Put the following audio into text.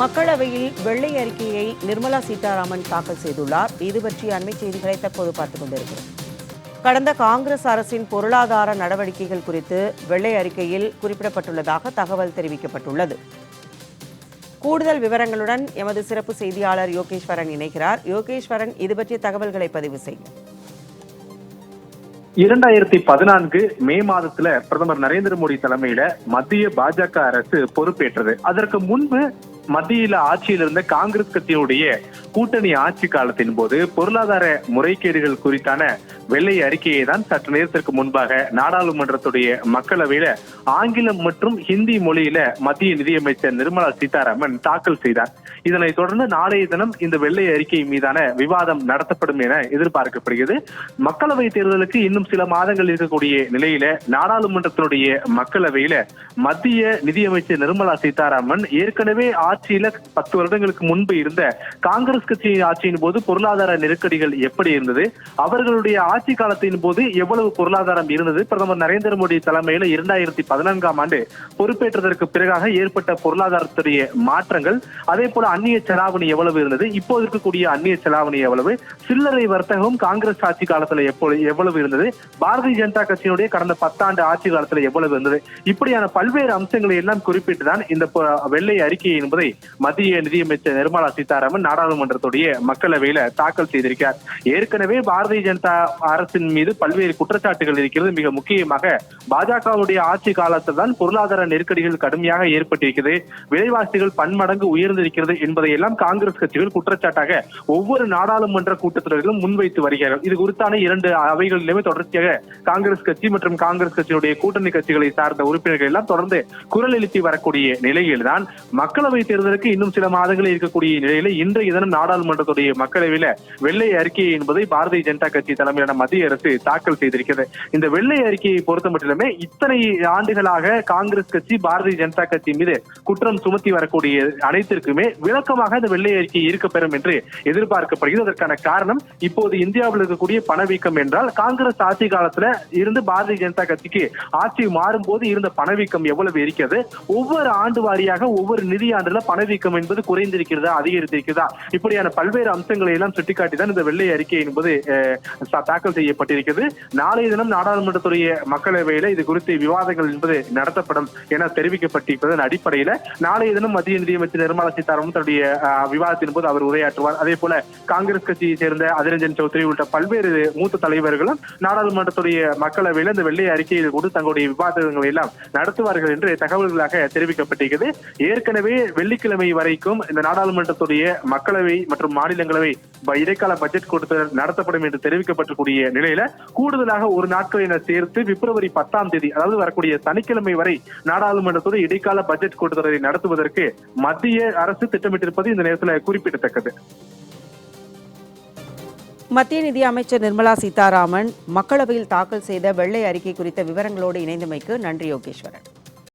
மக்களவையில் வெள்ளை அறிக்கையை நிர்மலா சீதாராமன் தாக்கல் செய்துள்ளார். இது பற்றிய அண்மை செய்திகளை தற்போது பார்த்துக் கொண்டிருக்கிறோம். கடந்த காங்கிரஸ் அரசின் பொருளாதார நடவடிக்கைகள் குறித்து வெள்ளை அறிக்கையில் குறிப்பிடப்பட்டுள்ளதாக தகவல் தெரிவிக்கப்பட்டுள்ளது. கூடுதல் விவரங்களுடன் எமது சிறப்பு செய்தியாளர் யோகேஸ்வரன் இணைகிறார். யோகேஸ்வரன் இது பற்றிய தகவல்களை பதிவு செய்யும் இரண்டாயிரத்தி பதினான்கு மே மாதத்துல பிரதமர் நரேந்திர மோடி தலைமையில மத்திய பாஜக அரசு பொறுப்பேற்றது. அதற்கு முன்பு மத்தியில் ஆட்சியில் இருந்த காங்கிரஸ் கட்சியினுடைய கூட்டணி ஆட்சி காலத்தின் போது பொருளாதார முறைகேடுகள் குறித்தான வெள்ளை அறிக்கையை தான் சற்று நேரத்திற்கு முன்பாக நாடாளுமன்றத்துடைய மக்களவையில ஆங்கிலம் மற்றும் ஹிந்தி மொழியில மத்திய நிதியமைச்சர் நிர்மலா சீதாராமன் தாக்கல் செய்தார். இதனைத் தொடர்ந்து நாளைய தினம் இந்த வெள்ளை அறிக்கை மீதான விவாதம் நடத்தப்படும் என எதிர்பார்க்கப்படுகிறது. மக்களவை தேர்தலுக்கு இன்னும் சில மாதங்கள் இருக்கக்கூடிய நிலையில நாடாளுமன்றத்தினுடைய மக்களவையில மத்திய நிதியமைச்சர் நிர்மலா சீதாராமன் ஏற்கனவே ஆட்சி ஆட்சியில பத்து வருடங்களுக்கு முன்பு இருந்த காங்கிரஸ் கட்சியின் ஆட்சியின் போது பொருளாதார நெருக்கடிகள் எப்படி இருந்தது? அவர்களுடைய ஆட்சி காலத்தின் போது எவ்வளவு பொருளாதாரம் இருந்தது? பிரதமர் நரேந்திர மோடி தலைமையில இரண்டாயிரத்தி பதினான்காம் ஆண்டு பொறுப்பேற்றதற்கு பிறகாக ஏற்பட்ட பொருளாதாரத்துடைய மாற்றங்கள் அதே போல அந்நிய செலாவணி எவ்வளவு இருந்தது? இப்போது இருக்கக்கூடிய அந்நிய செலாவணி எவ்வளவு? சில்லறை வர்த்தகம் காங்கிரஸ் ஆட்சி காலத்துல எப்பொழுது எவ்வளவு இருந்தது? பாரதிய ஜனதா கட்சியினுடைய கடந்த பத்தாண்டு ஆட்சி காலத்துல எவ்வளவு இருந்தது? இப்படியான பல்வேறு அம்சங்களை எல்லாம் குறிப்பிட்டுதான் இந்த வெள்ளை அறிக்கை என்பது என்பதை மத்திய நிதியமைச்சர் நிர்மலா சீதாராமன் நாடாளுமன்றத்துடைய மக்களவையில தாக்கல் செய்திருக்கிறார். ஏற்கனவே பாரதிய ஜனதா அரசின் மீது பல்வேறு குற்றச்சாட்டுகள் இருக்கிறது. மிக முக்கியமாக பாஜகவுடைய ஆட்சி காலத்தில் தான் பொருளாதார நெருக்கடிகள் கடுமையாக ஏற்பட்டிருக்கிறது. விலைவாசிகள் பன்மடங்கு உயர்ந்திருக்கிறது என்பதை எல்லாம் காங்கிரஸ் கட்சிகள் குற்றச்சாட்டாக ஒவ்வொரு நாடாளுமன்ற கூட்டத்தொடரிலும் முன்வைத்து வருகிறார்கள். இது குறித்தான இரண்டு அவைகளிலுமே தொடர்ச்சியாக காங்கிரஸ் கட்சி மற்றும் காங்கிரஸ் கட்சியுடைய கூட்டணி கட்சிகளை சார்ந்த உறுப்பினர்கள் எல்லாம் தொடர்ந்து குரல் எழுப்பி வரக்கூடிய நிலையில்தான் மக்களவை தேர்தலுக்கு இன்னும் சில மாதங்கள் இருக்கக்கூடிய நிலையில இன்றைய தினம் நாடாளுமன்றத்துடைய மக்களவையில வெள்ளை அறிக்கை என்பதை பாரதிய ஜனதா கட்சி தலைமையிலான மத்திய அரசு தாக்கல் செய்திருக்கிறது. இந்த வெள்ளை அறிக்கையை பொறுத்த மட்டுமே இத்தனை ஆண்டுகளாக காங்கிரஸ் கட்சி பாரதிய ஜனதா கட்சி மீது குற்றம் சுமத்தி வரக்கூடிய அனைத்திற்குமே விளக்கமாக இந்த வெள்ளை அறிக்கை இருக்கப்பெறும் என்று எதிர்பார்க்கப்படுகிறது. அதற்கான காரணம் இப்போது இந்தியாவில் இருக்கக்கூடிய பணவீக்கம் என்றால் காங்கிரஸ் ஆட்சி காலத்துல இருந்து பாரதிய ஜனதா கட்சிக்கு ஆட்சி மாறும் போது இருந்த பணவீக்கம் எவ்வளவு இருக்கிறது? ஒவ்வொரு ஆண்டு வாரியாக ஒவ்வொரு நிதியாண்டுல பணவீக்கம் என்பது குறைந்திருக்கிறதா அதிகரித்திருக்கிறதா? இப்படியான பல்வேறு அம்சங்களை எல்லாம் சுட்டிக்காட்டி தான் இந்த வெள்ளை அறிக்கை என்பது தாக்கல் செய்யப்பட்டிருக்கிறது. நாளைய தினம் நாடாளுமன்றத்துடைய மக்களவையில இது குறித்து விவாதங்கள் என்பது நடத்தப்படும் என தெரிவிக்கப்பட்டிருப்பதன் அடிப்படையில நாளைய தினம் மத்திய நிதியமைச்சர் நிர்மலா சீதாராமன் தன்னுடைய விவாதத்தின் போது அவர் உரையாற்றுவார். அதே போல காங்கிரஸ் கட்சியை சேர்ந்த அதிரஞ்சன் சௌத்ரி உள்ளிட்ட பல்வேறு மூத்த தலைவர்களும் நாடாளுமன்றத்துடைய மக்களவையில இந்த வெள்ளை அறிக்கையில் கொண்டு தங்களுடைய விவாதங்களை எல்லாம் நடத்துவார்கள் என்று தகவல்களாக தெரிவிக்கப்பட்டிருக்கிறது. ஏற்கனவே வெள்ளை வெள்ளிக்கிழமை வரைக்கும் இந்த நாடாளுமன்றத்துடைய மக்களவை மற்றும் மாநிலங்களவை இடைக்கால பட்ஜெட் கூட்டத்தொடர் நடத்தப்படும் என்று தெரிவிக்கப்பட்டிருக்கூடிய நிலையில கூடுதலாக ஒரு நாட்கள் என சேர்த்து பிப்ரவரி பத்தாம் தேதி அதாவது வரக்கூடிய சனிக்கிழமை வரை நாடாளுமன்றத்துடைய இடைக்கால பட்ஜெட் கூட்டத்தொடரை நடத்துவதற்கு மத்திய அரசு திட்டமிட்டிருப்பது இந்த நேரத்தில் குறிப்பிடத்தக்கது. மத்திய நிதி அமைச்சர் நிர்மலா சீதாராமன் மக்களவையில் தாக்கல் செய்த வெள்ளை அறிக்கை குறித்த விவரங்களோடு இணைந்தமைக்கு நன்றி யோகேஸ்வரன்.